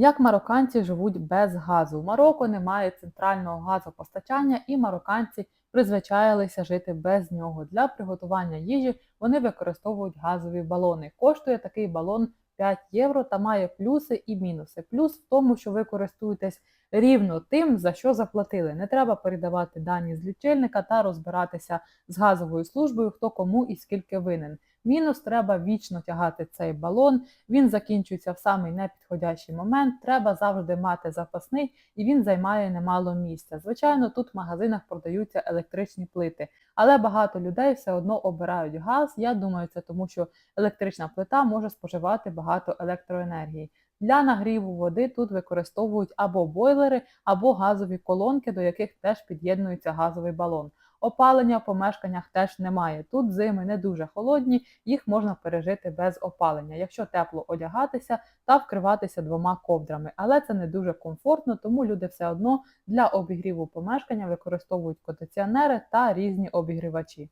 Як марокканці живуть без газу? В Марокко немає центрального газопостачання, і марокканці призвичаїлися жити без нього. Для приготування їжі вони використовують газові балони. Коштує такий балон 5 євро та має плюси і мінуси. Плюс в тому, що ви користуєтесь рівно тим, за що заплатили. Не треба передавати дані з лічильника та розбиратися з газовою службою, хто кому і скільки винен. Мінус треба вічно тягати цей балон. Він закінчується в самий непідходящий момент. Треба завжди мати запасний, і він займає немало місця. Звичайно, тут в магазинах продаються електричні плити, але багато людей все одно обирають газ. Я думаю, це тому, що електрична плита може споживати багато електроенергії. Для нагріву води тут використовують або бойлери, або газові колонки, до яких теж під'єднується газовий балон. Опалення в помешканнях теж немає. Тут зими не дуже холодні, їх можна пережити без опалення, якщо тепло одягатися та вкриватися двома ковдрами. Але це не дуже комфортно, тому люди все одно для обігріву помешкання використовують кондиціонери та різні обігрівачі.